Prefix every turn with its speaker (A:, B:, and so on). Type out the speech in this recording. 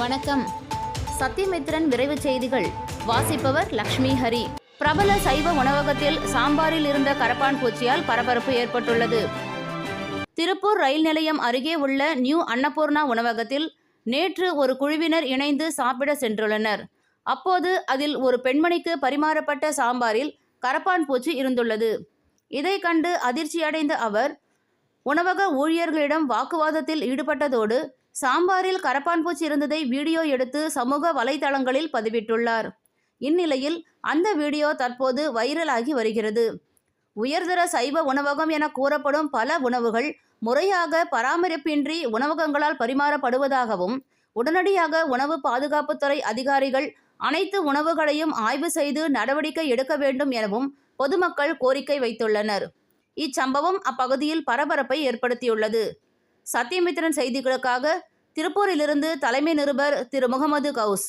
A: வணக்கம். சத்தியமித்ரன் விரைவு செய்திகள். வாசிப்பவர் லக்ஷ்மி ஹரி. பிரபல சைவ உணவகத்தில் சாம்பாரில் இருந்த கரப்பான் பூச்சியால் பரபரப்பு ஏற்பட்டுள்ளது. திருப்பூர் ரயில் நிலையம் அருகே உள்ள நியூ அன்னபூர்ணா உணவகத்தில் நேற்று ஒரு குழுவினர் இணைந்து சாப்பிட சென்றுள்ளனர். அப்போது அதில் ஒரு பெண்மணிக்கு பரிமாறப்பட்ட சாம்பாரில் கரப்பான் பூச்சி இருந்துள்ளது. இதை கண்டு அதிர்ச்சியடைந்த அவர் உணவக ஊழியர்களிடம் வாக்குவாதத்தில் ஈடுபட்டதோடு சாம்பாரில் கரப்பான் பூச்சி இருந்ததை வீடியோ எடுத்து சமூக வலைதளங்களில் பதிவிட்டுள்ளார். இந்நிலையில் அந்த வீடியோ தற்போது வைரலாகி வருகிறது. உயர்தர சைவ உணவகம் என கூறப்படும் பல உணவுகள் முறையாக பராமரிப்பின்றி உணவகங்களால் பரிமாறப்படுவதாகவும் உடனடியாக உணவு பாதுகாப்புத்துறை அதிகாரிகள் அனைத்து உணவுகளையும் ஆய்வு செய்து நடவடிக்கை எடுக்க வேண்டும் எனவும் பொதுமக்கள் கோரிக்கை வைத்துள்ளனர். இச்சம்பவம் அப்பகுதியில் பரபரப்பை ஏற்படுத்தியுள்ளது. சத்தியமித்திரன் செய்திகளுக்காக திருப்பூரிலிருந்து தலைமை நிருபர் திரு முகமது கவுஸ்.